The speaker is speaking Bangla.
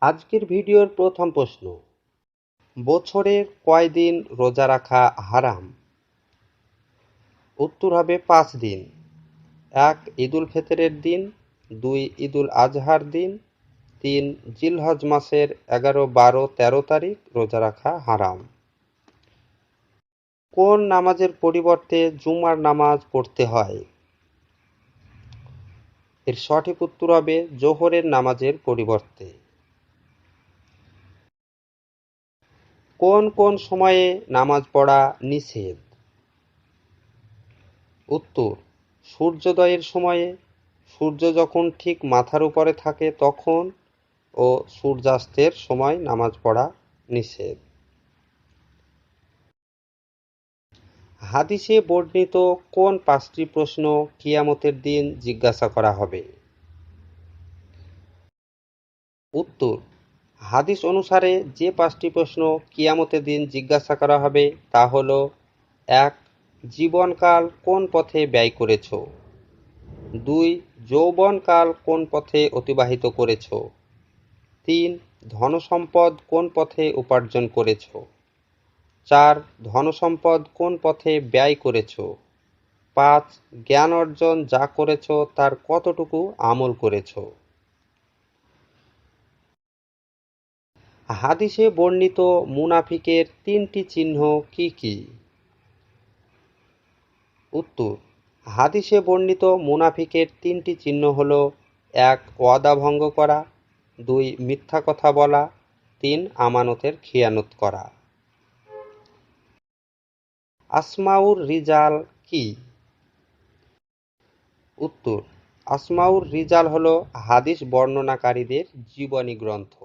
আজকের ভিডিওর প্রথম প্রশ্ন। বছরের কয় দিন রোজা রাখা হারাম? উত্তর হবে পাঁচ দিন। এক ঈদুল ফেতরের দিন, দুই ঈদুল আজহার দিন, তিন জিলহজ মাসের এগারো, বারো, তেরো তারিখ রোজা রাখা হারাম। কোন নামাজের পরিবর্তে জুমার নামাজ পড়তে হয়? এর সঠিক উত্তর হবে জোহরের নামাজের পরিবর্তে। কোন কোন সময়ে নামাজ পড়া নিষেধ? উত্তর, সূর্যোদয়ের সময়ে সূর্য যখন ঠিক মাথার উপরে থাকে তখন ও সূর্যাস্তের সময় নামাজ পড়া নিষেধ। হাদিসে বর্ণিত কোন পাঁচটি প্রশ্ন কিয়ামতের দিন জিজ্ঞাসা করা হবে? উত্তর হাদিস অনুসারে যে পাঁচটি প্রশ্ন কিয়ামতের দিন জিজ্ঞাসা করা হবে, তা হল, এক, জীবনকাল কোন পথে ব্যয় করেছ? দুই, যৌবনকাল কোন পথে অতিবাহিত করেছ? তিন, ধনসম্পদ কোন পথে উপার্জন করেছ? চার, ধনসম্পদ কোন পথে ব্যয় করেছ? পাঁচ, জ্ঞান অর্জন যা করেছ তার কতটুকু আমল করেছ? হাদিসে বর্ণিত মুনাফিকের তিনটি চিহ্ন কি কি? উত্তর, হাদিসে বর্ণিত মুনাফিকের তিনটি চিহ্ন হল, এক, ওয়াদা ভঙ্গ করা, দুই, মিথ্যা কথা বলা, তিন, আমানতের খিয়ানত করা। আসমাউর রিজাল কি? উত্তর, আসমাউর রিজাল হল হাদিস বর্ণনাকারীদের জীবনী গ্রন্থ।